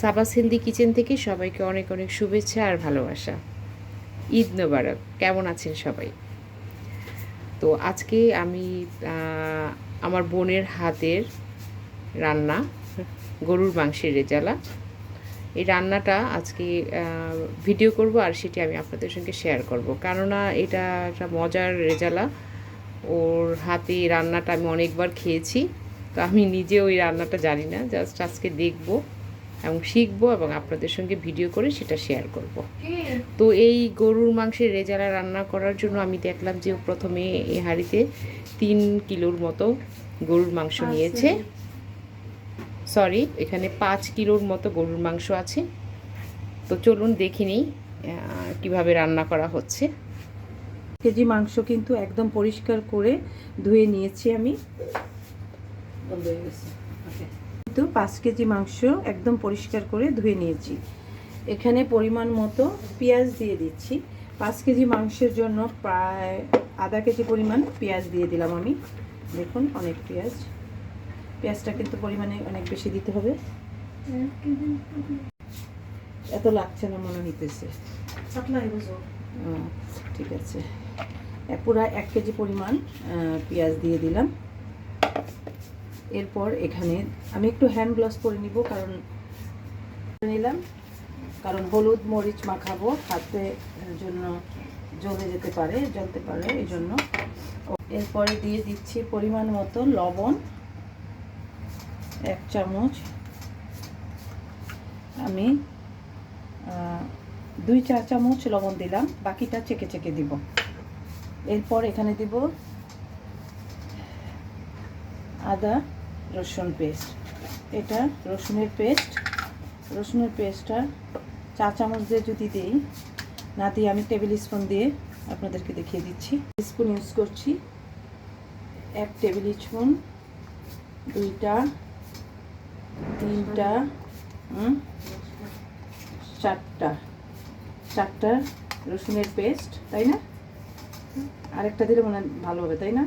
সাবাস হিন্দি কিচেন থেকে সবাইকে অনেক অনেক শুভেচ্ছা আর ভালোবাসা। ঈদ মোবারক। কেমন আছেন সবাই? তো আজকে আমি আমার বোনের হাতের রান্না, গরুর মাংসের রেজালা। এই রান্নাটা আজকে ভিডিও করব আর সেটি আমি আপনাদের সঙ্গে শেয়ার করব। কেননা এটা একটা মজার রেজালা। ওর হাতে রান্নাটা আমি অনেকবার খেয়েছি। তো আমি নিজে ওই রান্নাটা জানি না। জাস্ট আজকে দেখব। এবং শিখব এবং আপনাদের সঙ্গে ভিডিও করে সেটা শেয়ার করব। তো এই গরুর মাংসের রেজালা রান্না করার জন্য আমি দেখলাম যে ও প্রথমে এই হাঁড়িতে তিন কিলোর মতো গরুর মাংস নিয়েছে। সরি এখানে পাঁচ কিলোর মতো গরুর মাংস আছে। তো চলুন দেখে নিই কীভাবে রান্না করা হচ্ছে। কেজি মাংস কিন্তু একদম পরিষ্কার করে ধুয়ে নিয়েছি আমি। বন্ধ হয়ে গেছে. কিন্তু পাঁচ কেজি মাংস একদম পরিষ্কার করে ধুয়ে নিয়েছি। এখানে পরিমাণ মতো পেঁয়াজ দিয়ে দিচ্ছি। পাঁচ কেজি মাংসের জন্য প্রায় আধা কেজি পরিমাণ পেঁয়াজ দিয়ে দিলাম আমি। দেখুন অনেক পেঁয়াজ। পেঁয়াজটা কিন্তু পরিমাণে অনেক বেশি দিতে হবে। এত লাগছে না মনে হইতেছে। ঠিক আছে। পুরা এক কেজি পরিমাণ পেঁয়াজ দিয়ে দিলাম। এরপর এখানে আমি একটু হ্যান্ড গ্লাভস পরে নিব, কারণ নিলাম। কারণ হলুদ মরিচ মাখাবো, হাতে জন্য জ্বলে যেতে পারে, জ্বলতে পারে এই জন্য এরপরে দিয়ে দিচ্ছি পরিমাণ মতো লবণ, এক চামচ। আমি দুই চা চামচ লবণ দিলাম, বাকিটা চেকে চেকে দিব। এরপর এখানে দিব আদা রসুন পেস্ট। এটা রসুনের পেস্ট। রসুনের পেস্টটা চা চামচ দিয়ে যদি দিই, না দিয়ে আমি টেবিল স্পুন দিয়ে আপনাদেরকে দেখিয়ে দিচ্ছি। স্পুন ইউজ করছি। এক টেবিল স্পুন দুইটা, তিনটা চারটা। চারটা রসুনের পেস্ট, তাই না? আরেকটা দিলে মনে ভালো হবে, তাই না?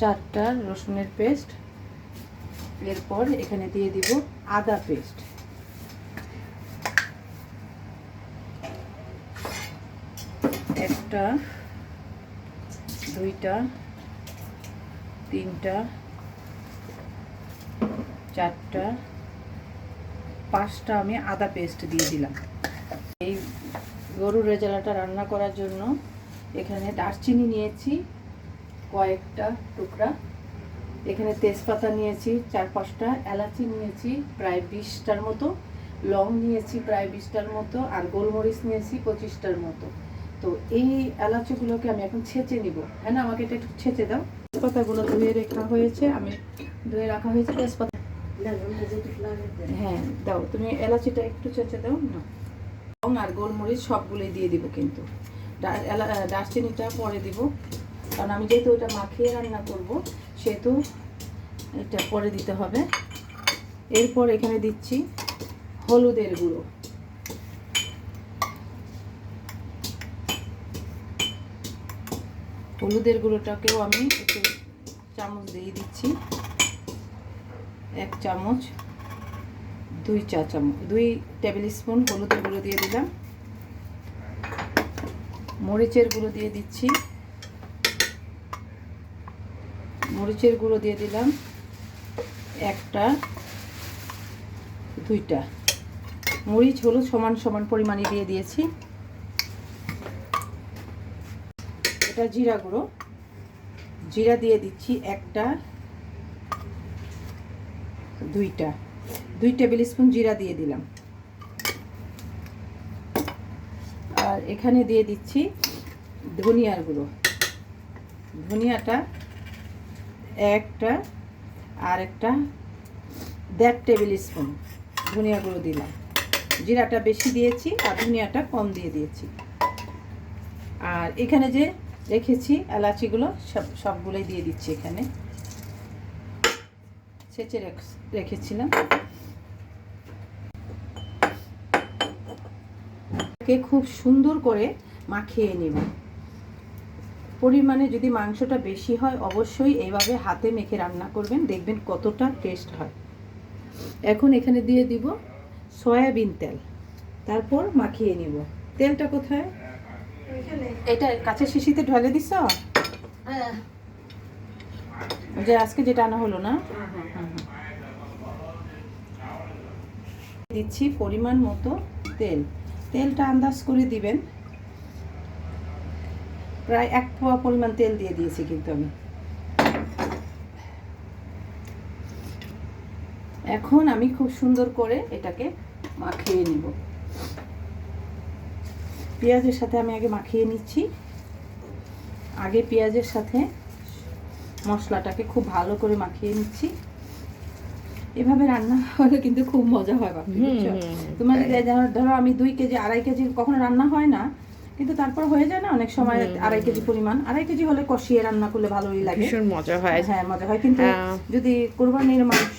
চারটা রসুনের পেস্ট। এরপর এখানে দিয়ে দিব আদা পেস্ট। একটা, দুইটা, তিনটা, চারটা, পাঁচটা আমি আদা পেস্ট দিয়ে দিলাম। এই গরুর রেজালাটা রান্না করার জন্য এখানে দারচিনি নিয়েছি কয়েকটা টুকরা। এখানে তেজপাতা নিয়েছি চার পাঁচটা। এলাচি নিয়েছি প্রায় বিশটার মতো। লং নিয়েছি প্রায় বিশটার মতো। আর গোলমরিচ নিয়েছি পঁচিশটার মতো। তো এই এলাচিগুলোকে আমি এখন ছেঁচে নিব। হ্যাঁ না আমাকে এটা একটু ছেঁচে দাও। তেজপাতাগুলো ধুয়ে রাখা হয়েছে আমি ধুয়ে রাখা হয়েছে তেজপাতা। হ্যাঁ দাও তুমি এলাচিটা একটু চেঁচে দাও না লং আর গোলমরিচ সবগুলোই দিয়ে দিব কিন্তু। ডা- এলা- দারচিনিটা পরে দিব। কারণ আমি যেহেতু ওটা মাখিয়ে রান্না করব, সেহেতু এটা পরে দিতে হবে। এরপর এখানে দিচ্ছি হলুদের গুঁড়ো। হলুদের গুঁড়োটাকেও আমি একটু চামচ দিয়ে দিচ্ছি। এক চামচ, দুই চা চামচ, দুই টেবিল স্পুন হলুদের গুঁড়ো দিয়ে দিলাম। মরিচের গুঁড়ো দিয়ে দিচ্ছি। মরিচের গুঁড়ো দিয়ে দিলাম। একটা, দুইটা। মরিচ হলুদ সমান সমান পরিমাণে দিয়ে দিয়েছি। এটা জিরা গুঁড়ো। জিরা দিয়ে দিচ্ছি একটা, দুইটা। দুই টেবিল স্পুন জিরা দিয়ে দিলাম। আর এখানে দিয়ে দিচ্ছি ধনিয়ার গুঁড়ো। ধনিয়াটা একটা আর একটা দেড় টেবিল স্পুন ধনিয়া গুঁড়ো দিলাম। জিরাটা বেশি দিয়েছি আর ধনিয়াটা কম দিয়ে দিয়েছি। আর এখানে যে রেখেছি, এলাচিগুলো সব, সবগুলোই দিয়ে দিচ্ছি এখানে। রেখ- রেখেছিলাম। খুব সুন্দর করে মাখিয়ে নেব। পরিমাণে যদি মাংসটা বেশি হয় অবশ্যই এইভাবে হাতে মেখে রান্না করবেন। দেখবেন কতটা টেস্ট হয়। এখন এখানে দিয়ে দিব সয়াবিন তেল। তারপর মাখিয়ে নিব। তেলটা কোথায়? এটা কাঁচের শিশিতে ঢালে দিছ যে আজকে যেটা আনা হলো না? দিচ্ছি পরিমাণ মতো তেল। তেলটা আন্দাজ করে দিবেন। প্রায় এক পোয়া পরিমাণ তেল দিয়ে দিয়েছি কিন্তু আমি। এখন আমি খুব সুন্দর করে এটাকে মাখিয়ে নিব। পেঁয়াজের সাথে আমি আগে মাখিয়ে নিচ্ছি। আগে পেঁয়াজের সাথে মশলাটাকে খুব ভালো করে মাখিয়ে নিচ্ছি। এভাবে রান্না হলে কিন্তু খুব মজা হয় তোমার ধরো আমি দুই কেজি আড়াই কেজি কখনো রান্না হয় না কিন্তু তারপর হয়ে যায় না অনেক সময় আড়াই কেজি পরিমাণ। আড়াই কেজি হলে কষিয়ে রান্না করলে ভালোই লাগে। ভীষণ মজা হয়। হ্যাঁ মজা হয়। কিন্তু যদি কোরবানির মাংস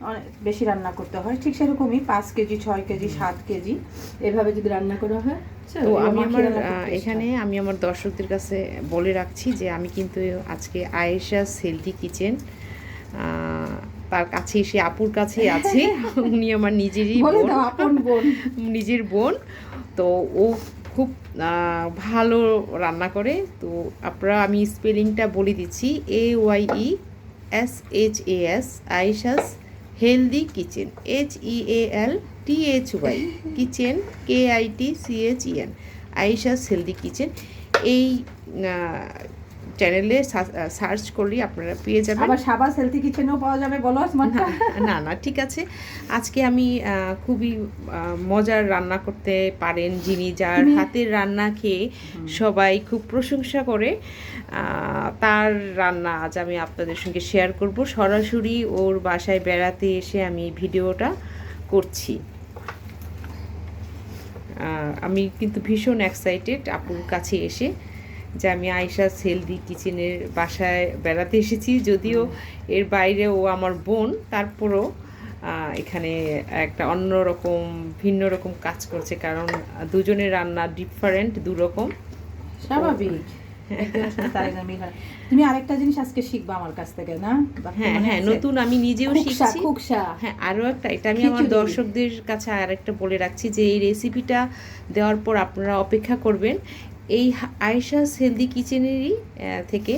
অনেক বেশি রান্না করতে হয় ঠিক সেরকমই পাঁচ কেজি ছয় কেজি সাত কেজি এভাবে যদি রান্না করা হয় তো আমি আমার এখানে আমি আমার দর্শকদের কাছে বলে রাখছি যে আমি কিন্তু আজকে আয়েশা সেলটি কিচেন তার কাছে এসে আপুর কাছে আছি। উনি আমার নিজেরই বোন। আপন বোন। নিজের বোন। তো ও খুব ভালো রান্না করে। তো আপনারা, আমি স্পেলিংটা বলে দিচ্ছি। A Y E S H A S Ayesha's healthy kitchen. H E A L T H Y kitchen K I T C H E N Ayesha's healthy kitchen. এই চ্যানেলে সার্চ করলেই আপনারা পেয়ে যাবেন। আবার সাবাস হেলথি কিচেনেও পাওয়া যাবে বলো না না ঠিক আছে। আজকে আমি খুবই মজার রান্না করতে পারেন যিনি যার হাতের রান্না খেয়ে সবাই খুব প্রশংসা করে। তার রান্না আজ আমি আপনাদের সঙ্গে শেয়ার করব। সরাসরি ওর বাসায় বেড়াতে এসে আমি ভিডিওটা করছি। আমি কিন্তু ভীষণ এক্সাইটেড আপুর কাছে এসে। যে আমি আয়সা সেলদি কিচেনের বাসায় বেড়াতে এসেছি যদিও এর বাইরে ও আমার বোন তারপরও এখানে একটা অন্যরকম ভিন্ন রকম কাজ করছে কারণ দুজনের রান্না ডিফারেন্ট দুরকম। স্বাভাবিক। তুমি আরেকটা জিনিস আজকে শিখবা আমার কাছ থেকে না? হ্যাঁ হ্যাঁ নতুন আমি নিজেও শিখছি। হ্যাঁ আরও একটা এটা আমি আমার দর্শকদের কাছে আর একটা বলে রাখছি যে এই রেসিপিটা দেওয়ার পর আপনারা অপেক্ষা করবেন। এই আয়েশাস হেলদি কিচেনেরই থেকে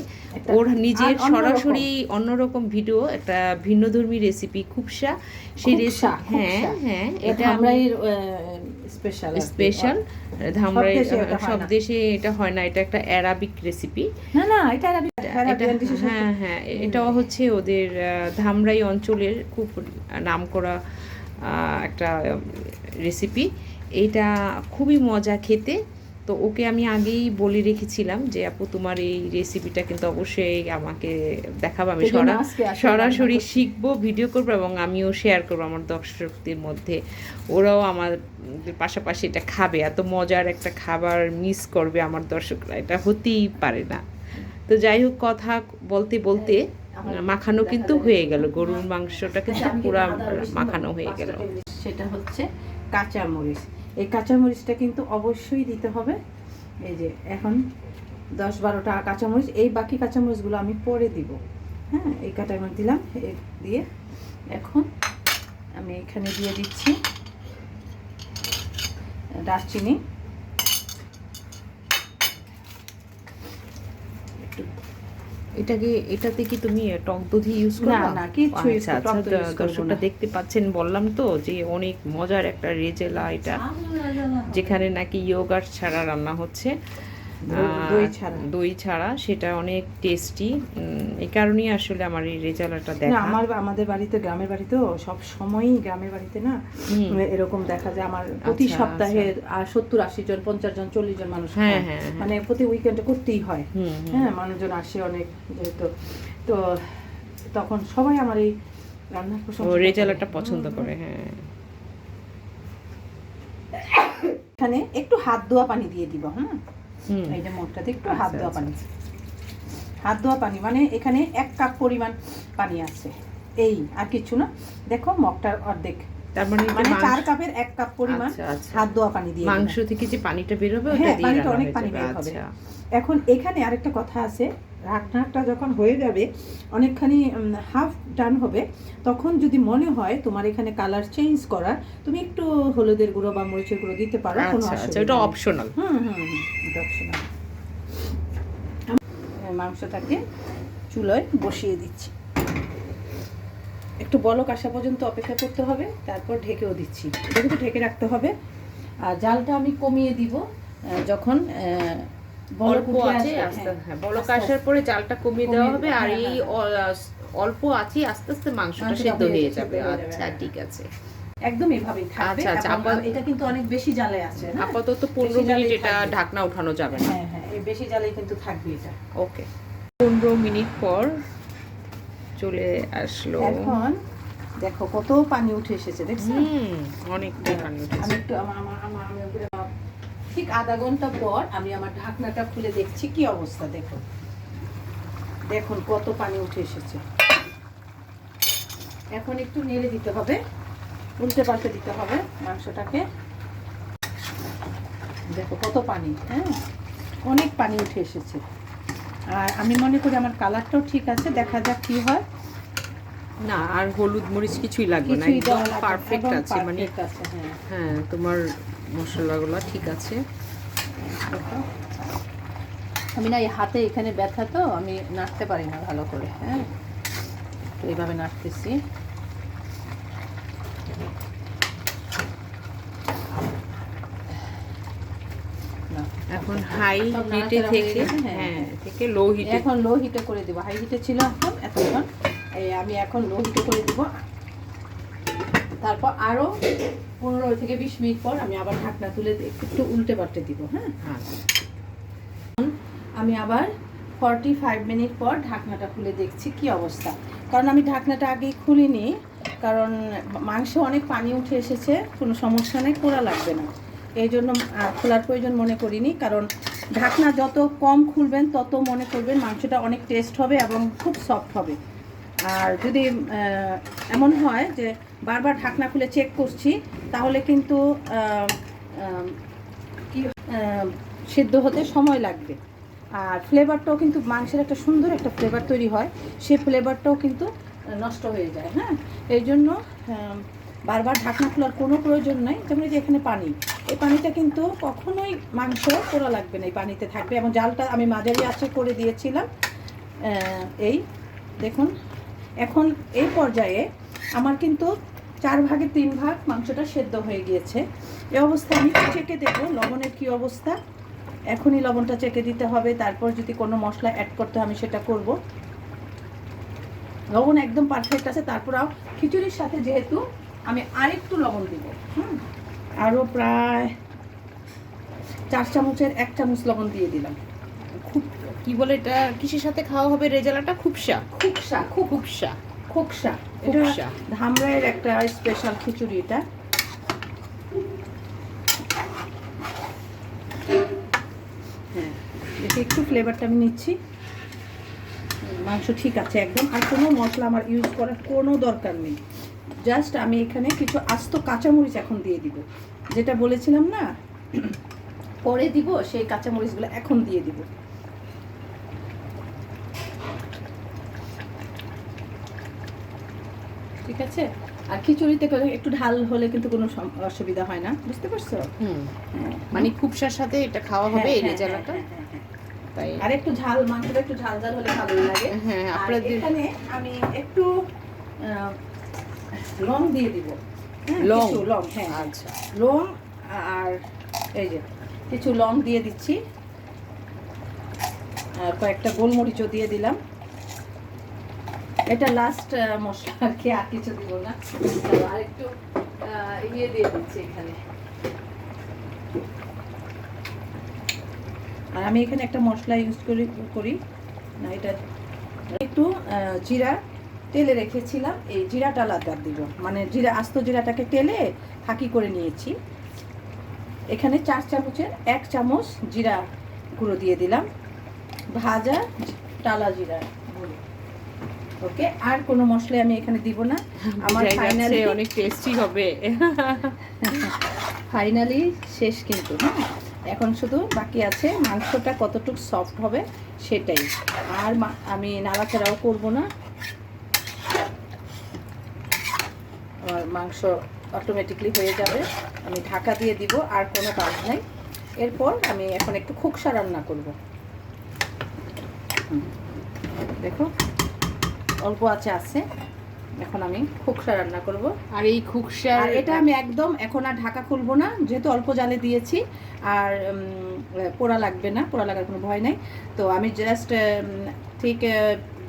ওর নিজের সরাসরি অন্যরকম ভিডিও একটা ভিন্নধর্মী রেসিপি খুবসা। সেই রেসিপি হ্যাঁ হ্যাঁ এটা এটা আমি- আমরাই স্পেশাল স্পেশাল ধামরাই সব দেশে এটা হয় না। এটা একটা অ্যারাবিক রেসিপি না না এটা হ্যাঁ হ্যাঁ এটাও হচ্ছে ওদের ধামরাই অঞ্চলের খুব নামকরা আহ, একটা রেসিপি এটা খুবই মজা খেতে। তো ওকে আমি আগেই বলে রেখেছিলাম যে আপু তোমার এই রেসিপিটা কিন্তু অবশ্যই আমাকে দেখাবো আমি সরাসরি শিখব ভিডিও করব এবং আমিও শেয়ার করব আমার দর্শকদের মধ্যে। ওরাও আমার পাশাপাশি এটা খাবে এত মজার একটা খাবার মিস করবে আমার দর্শকরা এটা হতেই পারে না। তো যাই হোক কথা বলতে বলতে মাখানো কিন্তু হয়ে গেল গরুর মাংসটা কিন্তু পুরা মাখানো হয়ে গেল। সেটা হচ্ছে কাঁচা মরিচ এই কাঁচামরিচটা কিন্তু অবশ্যই দিতে হবে। এই যে এখন দশ বারোটা কাঁচামরিচ, এই বাকি কাঁচামরিচগুলো আমি পরে দিব। হ্যাঁ এই কাঁচামরিচ দিলাম দিয়ে এখন আমি এখানে দিয়ে দিচ্ছি দারচিনি। এটাকে এটাতে কি তুমি টক দধি ইউজ করো না, না কিছু আচ্ছা আচ্ছা না। দেখতে পাচ্ছেন বললাম তো যে অনেক মজার একটা রেজেলা এটা যেখানে নাকি ইয়োগার্ট ছাড়া রান্না হচ্ছে। দই- ছাড়া। দই ছাড়া সেটা অনেক টেস্টি এই কারণেই আসলে আমার এই রেজালাটা দেখা। আমার আমাদের বাড়িতে গ্রামের বাড়িতেও সব সময়ই গ্রামের বাড়িতে না এরকম দেখা যায়। আমার প্রতি আচ্ছা, সপ্তাহে আর সত্তর আশি জন পঞ্চাশ জন চল্লিশ জন মানুষ হ্যাঁ, হ্যাঁ, হ্যাঁ। মানে প্রতি উইকেন্ডে করতেই হয়। হ্যাঁ মানুষজন আসে অনেক যেহেতু। তো তখন সবাই আমার এই রান্নার রেজালাটা পছন্দ করে হ্যাঁ। এখানে একটু হাত ধোয়া পানি দিয়ে দিব হ্যাঁ হুম? এই যে মোটটাতে একটু আচ্ছা, হাত ধোয়া আচ্ছা, পানি। হাত ধোয়া পানি মানে এখানে এক কাপ পরিমাণ পানি আছে। এই আর কিছু না। দেখো মগটার অর্ধেক। মানে মানে চার কাপের এক কাপ পরিমাণ আচ্ছা। হাত ধোয়া পানি দিয়ে মাংস থেকে যে পানিটা বের হবে ওটা হ্যাঁ, দিয়ে পানিটা অনেক পানি। বের হবে। আচ্ছা। এখন এখানে আরেকটা কথা আছে। রান্নাটা যখন হয়ে যাবে অনেকখানি হাফ ডান হবে তখন যদি মনে হয় তোমার এখানে কালার চেঞ্জ করার তুমি একটু হলুদের গুঁড়ো বা মরিচের গুঁড়ো দিতে পারো কোনো আচ্ছা আচ্ছা অসুবিধা এটা অপশনাল হুম হুম এটা। আমি মাংসটাকে চুলোয় বসিয়ে দিচ্ছি। একটু বলক আসা পর্যন্ত অপেক্ষা করতে হবে তারপর ঢেকেও দিচ্ছি। এটা কিন্তু ঢেকে রাখতে হবে। আর জালটা আমি কমিয়ে দিব যখন অল্প আছে আস্তে হ্যাঁ। হ্যাঁ বলক আসার পরে জালটা কমিয়ে দেওয়া হবে আর হ্যাঁ, এই। অল্প আছে আস্তে আস্তে মাংসটা সিদ্ধ হয়ে যাবে, আচ্ছা। ঠিক আছে। একদম এভাবেই থাকবে। আচ্ছা, আচ্ছা, এটা কিন্তু অনেক বেশি জালে আছে? আপাতত পনেরো বেশি জালেই মিনিট এটা ঢাকনা উঠানো যাবে না। হ্যাঁ হ্যাঁ এই বেশি জালে কিন্তু থাকবে এটা। ওকে। পনেরো মিনিট পর চলে আসলো। এখন দেখো কত পানি উঠে এসেছে দেখছ হুম অনেকটাই পানি আমি একটু আমার আমার আমার ঠিক আধা ঘণ্টা পর আমি আমার ঢাকনাটা খুলে দেখছি কি অবস্থা, দেখো। দেখুন কত পানি উঠে এসেছে। এখন একটু নেড়ে দিতে হবে, উল্টে পাল্টে দিতে হবে মাংসটাকে। দেখো কত পানি হ্যাঁ? অনেক পানি উঠে এসেছে। আর আমি মনে করি আমার কালারটাও ঠিক আছে, দেখা যাক কি হয়। না আর হলুদ মরিচ কিছুই লাগবে না একদম পারফেক্ট আছে মানে হ্যাঁ। হ্যাঁ তোমার মশলাগুলো ঠিক আছে। আমি না এই হাতে এখানে ব্যথা তো আমি নাড়তে পারি না ভালো করে হ্যাঁ। তো এইভাবে নাড়তেছি। এখন হাই হিটে থেকে হ্যাঁ, হ্যাঁ। থেকে লো হিটে এখন লো হিটে করে দেবো। হাই হিটে ছিল এখন এতক্ষণ। আমি এখন লো হিটে করে দিব। তারপর আরও পনেরো থেকে বিশ মিনিট পর আমি আবার ঢাকনা তুলে একটু উল্টে পাল্টে দিব হ্যাঁ? হ্যাঁ। আমি আবার ফর্টি ফাইভ মিনিট পর ঢাকনাটা খুলে দেখছি কি অবস্থা। কারণ আমি ঢাকনাটা আগেই খুলিনি কারণ মাংসে অনেক পানি উঠে এসেছে কোনো সমস্যা নেই করা লাগবে না। এই জন্য খোলার প্রয়োজন মনে করিনি কারণ ঢাকনা যত কম খুলবেন তত মনে করবেন মাংসটা অনেক টেস্ট হবে এবং খুব সফট হবে। আর যদি এমন হয় যে বারবার ঢাকনা খুলে চেক করছি, তাহলে কিন্তু কি সেদ্ধ হতে সময় লাগবে। আর ফ্লেভারটাও কিন্তু মাংসের একটা সুন্দর একটা ফ্লেভার তৈরি হয় সেই ফ্লেভারটাও কিন্তু নষ্ট হয়ে যায় হ্যাঁ? এই জন্য বারবার ঢাকনা খোলার কোনো প্রয়োজন নাই। যেমন যে এখানে পানি, এই পানিটা কিন্তু কখনোই মাংস পোড়া লাগবে না, এই পানিতে থাকবে। এবং জালটা আমি মাঝারি আছে করে দিয়েছিলাম এই, দেখুন। এখন এই পর্যায়ে আমার কিন্তু চার ভাগে তিন ভাগ মাংসটা সেদ্ধ হয়ে গিয়েছে। এই অবস্থায় আমি চেকে দেখব লবণের কি অবস্থা। এখনই লবণটা চেকে দিতে হবে, তারপর যদি কোনো মশলা অ্যাড করতে আমি সেটা করব। লবণ একদম পারফেক্ট আছে, তারপর খিচুড়ির সাথে যেহেতু আমি আরেকটু লবণ দিব, হুম? আরও প্রায় চার চামচের এক চামচ লবণ দিয়ে দিলাম। কি বলে এটা? কিসের সাথে খাওয়া হবে রেজালাটা? খুবসা খুকসা খুব খুবসা খোকসা খোকসা। এটা ধামরাইয়ের একটা স্পেশাল খিচুড়ি এটা। হ্যাঁ এতে একটু ফ্লেভারটা আমি নিচ্ছি। মাংস ঠিক আছে একদম। আর কোনো মশলা আমার ইউজ করার কোনো দরকার নেই। জাস্ট আমি এখানে কিছু আস্ত কাঁচামরিচ এখন দিয়ে দিব। যেটা বলেছিলাম না? পরে দিব সেই কাঁচামরিচগুলো এখন দিয়ে দিব। ঠিক আছে? আর খিচুড়িতে একটু ঢাল হলে কিন্তু কোনো অসুবিধা হয় না। বুঝতে পারছ? হ্যাঁ। মানে খুবসার সাথে এটা খাওয়া হবে হ্যাঁ, এই হ্যাঁ, রেজালাটা। তাই। আর একটু ঝাল মাংসটা একটু ঝাল ঝাল হলে ভালোই লাগে। হ্যাঁ আপনাদের এখানে আমি একটু লং দিয়ে দিব। লং? লং হ্যাঁ। আচ্ছা। লং আর এই যে কিছু লং দিয়ে দিচ্ছি। আর কয়েকটা গোলমরিচও দিয়ে দিলাম। এটা লাস্ট মশলা আর কি, আর কিছু দিব না। আর একটু ইয়ে দিয়ে দিচ্ছি এখানে। আর আমি এখানে একটা মশলা ইউজ করি করি। না, এটা একটু জিরা তেলে রেখেছিলাম। এই জিরাটা আলাদা দিব। মানে জিরা, আস্ত জিরাটাকে তেলে ফাঁকি করে নিয়েছি। এখানে চার চামচের এক চামচ জিরা গুঁড়ো দিয়ে দিলাম। ভাজা টালা জিরা। ওকে আর কোনো মশলা আমি এখানে দিব না। আমার ফাইনালি অনেক টেস্টি হবে। ফাইনালি শেষ কিন্তু হ্যাঁ? এখন শুধু বাকি আছে মাংসটা কতটুকু সফট হবে সেটাই। আর আমি নাড়াচাড়াও করব না। আমার মাংস অটোমেটিকলি হয়ে যাবে। আমি ঢাকা দিয়ে দিব আর কোনো কাজ নাই। এরপর আমি এখন একটু খুকসা রান্না করব। দেখো। অল্প আছে আছে। এখন আমি খুকসা রান্না করব। আর এই খুকসার আর এটা আমি একদম এখন আর ঢাকা খুলবো না যেহেতু অল্প জালে দিয়েছি। আর পোড়া লাগবে না পোড়া লাগার কোনো ভয় নাই। তো আমি জাস্ট ঠিক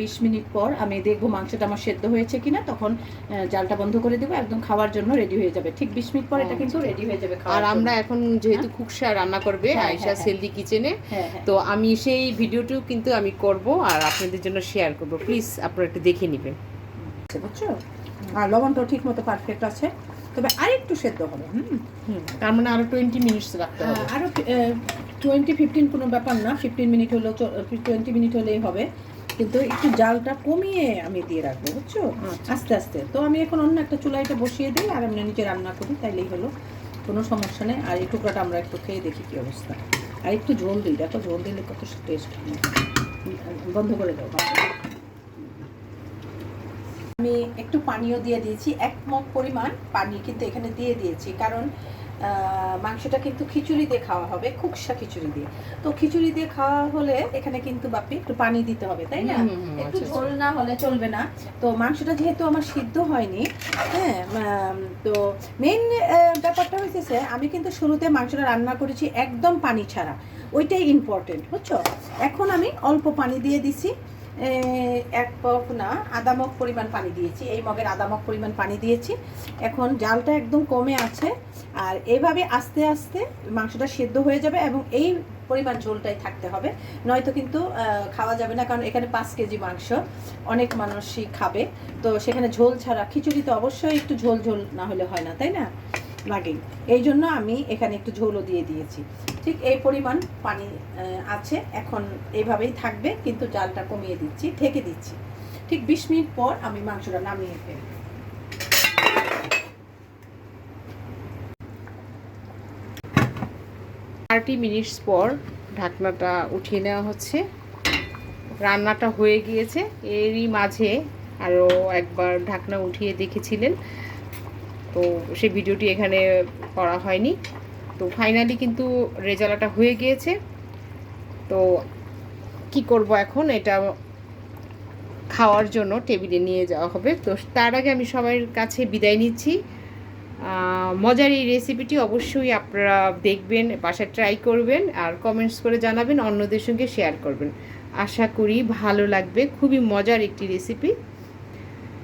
বিশ মিনিট পর আমি দেখব মাংসটা আমার সেদ্ধ হয়েছে কিনা তখন জালটা বন্ধ করে দেবো একদম খাওয়ার জন্য রেডি হয়ে যাবে। ঠিক বিশ মিনিট পর এটা কিন্তু রেডি হয়ে যাবে আর আমরা এখন যেহেতু খুকসা রান্না করবে হ্যাঁ, আয়সা হ্যাঁ, হ্যাঁ। সেলদি কিচেনে হ্যাঁ হ্যাঁ। তো আমি সেই ভিডিওটিও কিন্তু আমি করব আর আপনাদের জন্য শেয়ার করব। প্লিজ আপনারা একটু দেখে নেবেন। আছে, বুঝছ? আর লবণটাও ঠিক মতো পারফেক্ট আছে। তবে আরেকটু সেদ্ধ হবে হুম? তার মানে আরও টোয়েন্টি মিনিটস রাখতে হবে। আরও টোয়েন্টি ফিফটিন কোনো ব্যাপার না ফিফটিন মিনিট হলেও টোয়েন্টি মিনিট হলেই হবে। কিন্তু একটু জালটা কমিয়ে আমি দিয়ে রাখব বুঝছ? আচ্ছা। আস্তে আস্তে। তো আমি এখন অন্য একটা চুলাইটা বসিয়ে দিই আর আমরা নিজে রান্না করি তাইলেই হলো। কোনো সমস্যা নেই। আর এই টুকরাটা আমরা একটু খেয়ে দেখি কী অবস্থা। আর একটু ঝোল দিই। দেখো ঝোল দিলে কত টেস্ট বন্ধ করে দাও বাবা। আমি একটু পানিও দিয়ে দিয়েছি এক মগ পরিমাণ পানি কিন্তু এখানে দিয়ে দিয়েছি। কারণ মাংসটা কিন্তু খিচুড়ি দিয়ে খাওয়া হবে খুকসা খিচুড়ি দিয়ে। তো খিচুড়ি দিয়ে খাওয়া হলে এখানে কিন্তু বাপি একটু পানি দিতে হবে তাই না? একটু আচ্ছা, ঝোল না হলে চলবে না। তো মাংসটা যেহেতু আমার সিদ্ধ হয়নি হ্যাঁ তো মেন ব্যাপারটা হয়েছে আমি কিন্তু শুরুতে মাংসটা রান্না করেছি একদম পানি ছাড়া। ওইটাই ইম্পর্টেন্ট বুঝছ? এখন আমি অল্প পানি দিয়ে দিছি। এক মগ না, আধা পরিমাণ পানি দিয়েছি। এই মগের আধা মগ পরিমাণ পানি দিয়েছি। এখন জালটা একদম কমে আছে। আর এইভাবে আস্তে আস্তে মাংসটা সেদ্ধ হয়ে যাবে এবং এই পরিমাণ ঝোলটাই থাকতে হবে। নয়তো কিন্তু খাওয়া যাবে না, কারণ এখানে পাঁচ কেজি মাংস। অনেক মানুষই খাবে। তো সেখানে ঝোল ছাড়া খিচুড়িতে অবশ্যই একটু ঝোল ঝোল না হলে হয় না, তাই না? লাগেই এই জন্য আমি এখানে একটু ঝোলও দিয়ে দিয়েছি। ঠিক এই পরিমাণ পানি আছে। এখন এইভাবেই থাকবে, কিন্তু জালটা কমিয়ে দিচ্ছি, ঢেকে দিচ্ছি। ঠিক বিশ মিনিট পর আমি মাংসটা নামিয়ে ফেলব। থার্টি মিনিটস পর ঢাকনাটা উঠিয়ে নেওয়া হচ্ছে। রান্নাটা হয়ে গিয়েছে। এরই মাঝে আরও একবার ঢাকনা উঠিয়ে দেখেছিলেন। তো সেই ভিডিওটি এখানে করা হয়নি। তো ফাইনালি কিন্তু রেজাল্টটা হয়ে গিয়েছে। তো কি করব এখন? এটা খাওয়ার জন্য টেবিলে নিয়ে যাওয়া হবে। তো তার আগে আমি সবার কাছে বিদায় নিচ্ছি। মজার এই রেসিপিটি অবশ্যই আপনারা দেখবেন, বাসায় ট্রাই করবেন আর কমেন্টস করে জানাবেন, অন্যদের সঙ্গে শেয়ার করবেন। আশা করি ভালো লাগবে। খুবই মজার একটি রেসিপি